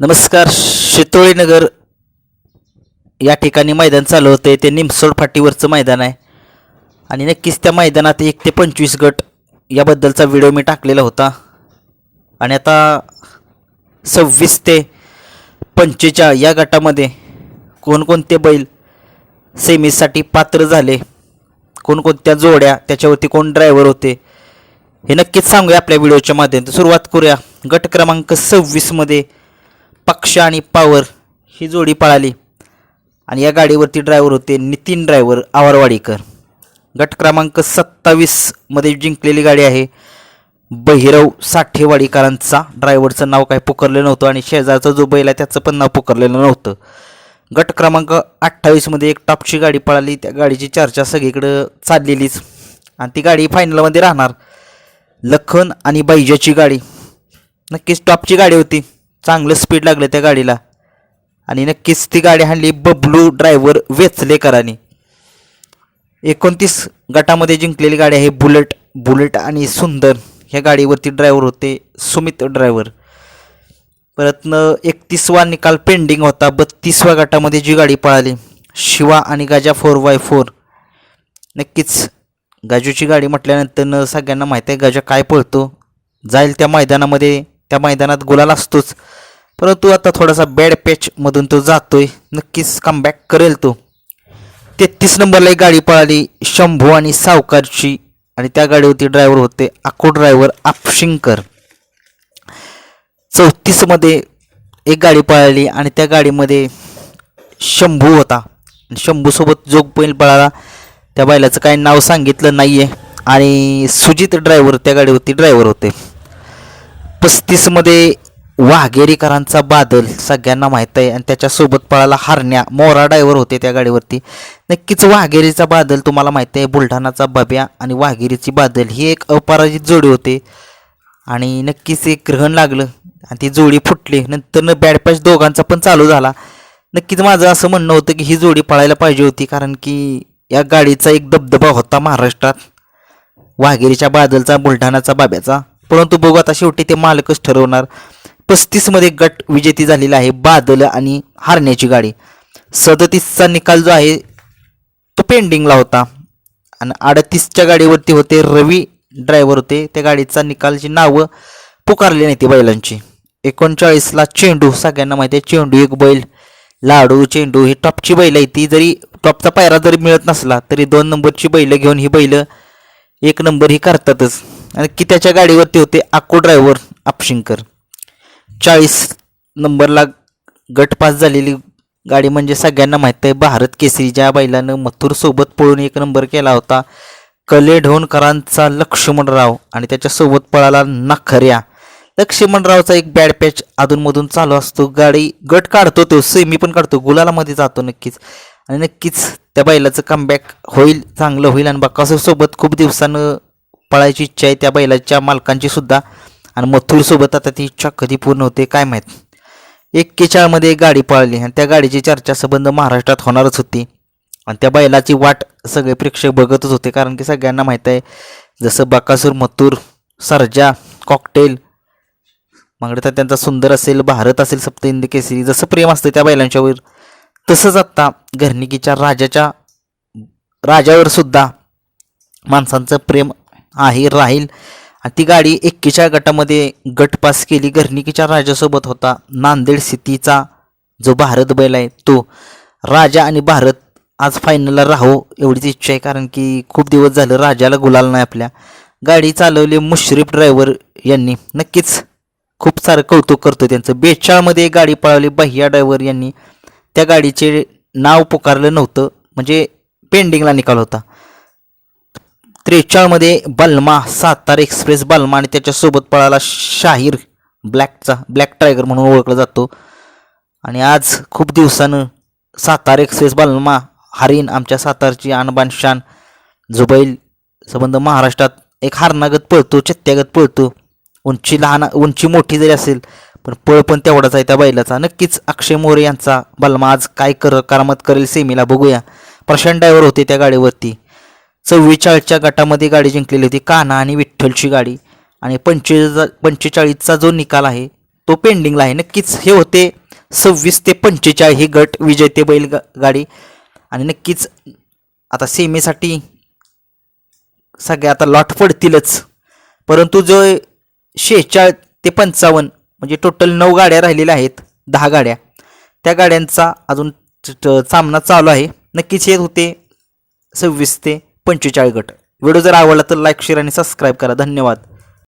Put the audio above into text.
नमस्कार शितोळीनगर या ठिकाणी मैदान चालू होतं ते निमसोड फाटीवरचं मैदान आहे. आणि नक्कीच त्या मैदानात एक ते पंचवीस गट याबद्दलचा व्हिडिओ मी टाकलेला होता. आणि आता सव्वीस ते पंचेचाळ या गटामध्ये कोणकोणते बैल सेमीसाठी पात्र झाले? कोणकोणत्या जोड्या? त्याच्यावरती कोण ड्रायव्हर होते? हे नक्कीच सांगूया आपल्या व्हिडिओच्या माध्यमातून. सुरुवात करूया. गट क्रमांक सव्वीसमध्ये पक्ष आणि पावर ही जोडी पळाली. आणि या गाडीवरती ड्रायव्हर होते नितीन ड्रायव्हर आवारवाडीकर. गट क्रमांक सत्तावीसमध्ये जिंकलेली गाडी आहे. बहिरव साठेवाडीकरांचा ड्रायव्हरचं नाव काही पुकारलेलं नव्हतं आणि शेजारचा जो बैल आहे त्याचं पण नाव पुकारलेलं नव्हतं. गट क्रमांक अठ्ठावीसमध्ये एक टॉपची गाडी पळाली. त्या गाडीची चर्चा सगळीकडं चाललेलीच. आणि ती गाडी फायनलमध्ये राहणार. लखन आणि बैजाची गाडी. नक्कीच टॉपची गाडी होती. चांगलं स्पीड लागलं त्या गाडीला. आणि नक्कीच ती गाडी हाणली बबलू ड्रायव्हर वेचलेकरांनी. एकोणतीस गटामध्ये जिंकलेली गाडी आहे बुलेट बुलेट आणि सुंदर. ह्या गाडीवरती ड्रायव्हर होते सुमित ड्रायव्हर परतनं एकतीसवा निकाल पेंडिंग होता. बत्तीसव्या गटामध्ये जी गाडी पळाली शिवा आणि गाजा फोर बाय फोर नक्कीच गाजूची गाडी म्हटल्यानंतर सगळ्यांना माहीत आहे गाजा काय पळतो. जाईल त्या मैदानामध्ये त्या मैदानात गुलाल असतोच. परंतु आता थोडासा बॅड पॅचमधून तो जातोय. नक्कीच कमबॅक करेल तो. तेहतीस नंबरला एक गाडी पळाली. शंभू आणि सावकारची. आणि त्या गाडीवरती ड्रायव्हर होते आको ड्रायव्हर आपशिंकर. चौतीसमध्ये एक गाडी पळाली आणि त्या गाडीमध्ये शंभू होता. शंभूसोबत जोग बैल पळाला. त्या बैलाचं काही नाव सांगितलं नाही आहे आणि सुजित ड्रायव्हर त्या गाडीवरती ड्रायव्हर होते. पस्तीसमध्ये वाघेरीकरांचा बादल सगळ्यांना माहीत आहे आणि त्याच्यासोबत पळाला हरण्या. मोरा ड्रायव्हर होते त्या गाडीवरती. नक्कीच वाघेरीचा बादल तुम्हाला माहीत आहे बुलढाणाचा बब्या आणि वाघेरीची बादल ही एक अपराजित जोडी होते. आणि नक्कीच एक ग्रहण लागलं आणि ती जोडी फुटली. नंतर बॅडपॅच दोघांचा पण चालू झाला. नक्कीच माझं असं म्हणणं होतं की ही जोडी पळायला पाहिजे होती कारण की या गाडीचा एक दबदबा होता महाराष्ट्रात. वाघेरीच्या बादलचा बुलढाणाचा बाब्याचा. परंतु बघू आता शेवटी ते मालकच ठरवणार. पस्तीसमध्ये गट विजेती झालेला आहे बादल आणि हारण्याची गाडी. सदतीसचा निकाल जो आहे तो पेंडिंगला होता. आणि अडतीसच्या गाडीवरती होते रवी ड्रायव्हर होते. त्या गाडीचा निकालची नावं पुकारली नाही ती बैलांची. एकोणचाळीसला चेंडू सगळ्यांना माहिती आहे चेंडू एक बैल. लाडू चेंडू ही टॉपची बैल आहे. ती जरी टॉपचा पायरा जरी मिळत नसला तरी दोन नंबरची बैलं घेऊन ही बैलं एक नंबर ही करतातच. आणि की त्याच्या गाडीवरती होते आको ड्रायव्हर आपशिंकर चाळीस नंबरला गट पास झालेली गाडी म्हणजे सगळ्यांना माहीत आहे. भारत केसरी ज्या बैलानं मथुरसोबत पळून एक नंबर केला होता. कले ढोणकरांचा लक्ष्मणराव आणि त्याच्यासोबत पळाला नखऱ्या. लक्ष्मणरावचा एक बॅड पॅच अधूनमधून चालू असतो. गाडी गट काढतो तो सेमी पण काढतो. गुलालामध्ये जातो नक्कीच. आणि नक्कीच त्या बैलाचं कमबॅक होईल चांगलं होईल. आणि बाकासोबत खूप दिवसानं पळायची इच्छा आहे त्या बैलाच्या मालकांची सुद्धा. आणि मथुरसोबत आता ती इच्छा कधी पूर्ण होते काय माहीत. एक्केचाळमध्ये एक गाडी पळाली आणि त्या गाडीची चर्चा संबंध महाराष्ट्रात होणारच होती. आणि त्या बैलाची वाट सगळे प्रेक्षक बघतच होते कारण की सगळ्यांना माहीत आहे जसं बकासूर मथुर सरजा कॉकटेल मागडे तर त्यांचा सुंदर असेल भारत असेल सप्त हिंद केसरी जसं प्रेम असतं त्या बैलांच्यावर तसंच आत्ता घरणिकीच्या राजाच्या राजावर सुद्धा माणसांचं प्रेम आहे राहील. आणि ती गाडी एक्केच्या गटामध्ये गट पास केली. घरणिकीच्या राजासोबत होता नांदेड सिटीचा जो भारत बैल आहे तो. राजा आणि भारत आज फायनलला राहो एवढीच इच्छा आहे कारण की खूप दिवस झालं राजाला गुलाल नाही आपल्या. गाडी चालवली मुश्रीफ ड्रायव्हर यांनी. नक्कीच खूप सारं कौतुक करतो त्यांचं. बेचाळमध्ये एक गाडी पळवली बहिया ड्रायव्हर यांनी. त्या गाडीचे नाव पुकारलं नव्हतं. म्हणजे पेंडिंगला निकाल होता. त्रेचाळमध्ये बल्मा सातारा एक्सप्रेस बल्मा आणि त्याच्यासोबत पळाला शाहीर ब्लॅकचा ब्लॅक टायगर म्हणून ओळखला जातो. आणि आज खूप दिवसानं सातारा एक्सप्रेस बल्मा हरिण आमच्या सातारची आणबान शान जुबैल संबंध महाराष्ट्रात एक हारनागत पळतो चत्त्यागत पळतो. उंची लहान उंची मोठी जरी असेल पण पळ पण तेवढाच आहे त्या बैलाचा. नक्कीच अक्षय मोरे यांचा बलमा आज काय कर करामत करेल सेमीला बघूया. प्रशांत ड्रायव्हर होते त्या गाडीवरती. चव्वेचाळीसच्या गटामध्ये गाडी जिंकलेली होती कान्हा आणि विठ्ठलची गाडी. आणि पंचेचा पंचेचाळीसचा जो निकाल आहे तो पेंडिंगला आहे. नक्कीच हे होते सव्वीस ते पंचेचाळीस हे गट विजेते बैल गा- गाडी. आणि नक्कीच आता सेमीसाठी सगळे आता लॉट पडतीलच. परंतु जो शेहेचाळ ते पंचावन्न म्हणजे टोटल नऊ गाड्या राहिलेल्या आहेत दहा गाड्या. त्या गाड्यांचा अजून सामना चालू आहे. नक्कीच हे होते सव्वीस ते पंचेचाळीस गट. व्हिडिओ जर आवडला तर लाईक शेअर आणि सबस्क्राईब करा. धन्यवाद.